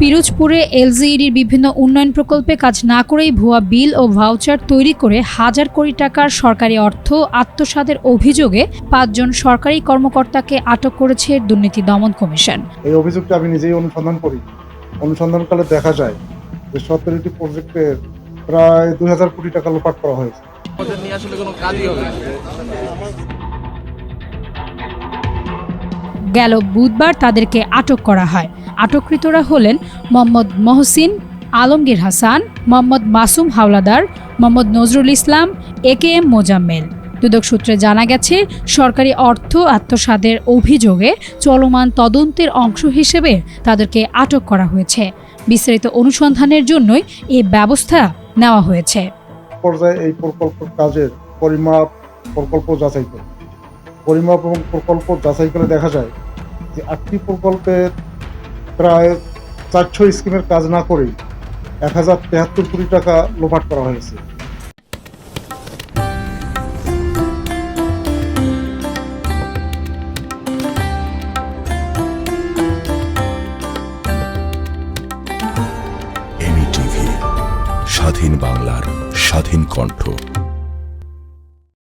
পিরোজপুরে এলজিইডির বিভিন্ন উন্নয়ন প্রকল্পে কাজ না করেই ভুয়া বিল ও ভাউচার তৈরি করে হাজার কোটি টাকার সরকারি অর্থ আত্মসাদের অভিযোগে পাঁচজন সরকারি কর্মকর্তাকে আটক করেছে দুর্নীতি দমন কমিশন। এই অভিযোগটা আমি নিজেই অনুসন্ধান করি। অনুসন্ধানকালে দেখা যায় যে সতেরোটি প্রজেক্টের প্রায় দুই হাজার কোটি টাকা লোপাট করা হয়েছে। ওদের নিয়ে আসলে কোনো কাজই হবে গেল বুধবার তাদেরকে আটক করা হয়। আটককৃতরা হলেন Mohammad Mohsin, Alamgir Hasan, Mohammad Masum Howlader, Mohammad Nazrul Islam A K M Mozammel. Dudok সূত্রে জানা গেছে, সরকারি অর্থ আত্মসাদের অভিযোগে চলমান তদন্তের অংশ হিসেবে তাদেরকে আটক করা হয়েছে। বিস্তারিত অনুসন্ধানের জন্যই এই ব্যবস্থা নেওয়া হয়েছে। পর্যায়ে এই প্রকল্প কাজের পরিমাপ প্রকল্প যাচাই করে। পরিমাপ এবং প্রকল্প যাচাই করে দেখা যায় যে আটটি প্রকল্পের প্রায় চারশো স্কিমের কাজ না করেই এক হাজার তেহাত্তর কোটি টাকা লোপাট করা হয়েছে। স্বাধীন বাংলার স্বাধীন কণ্ঠ।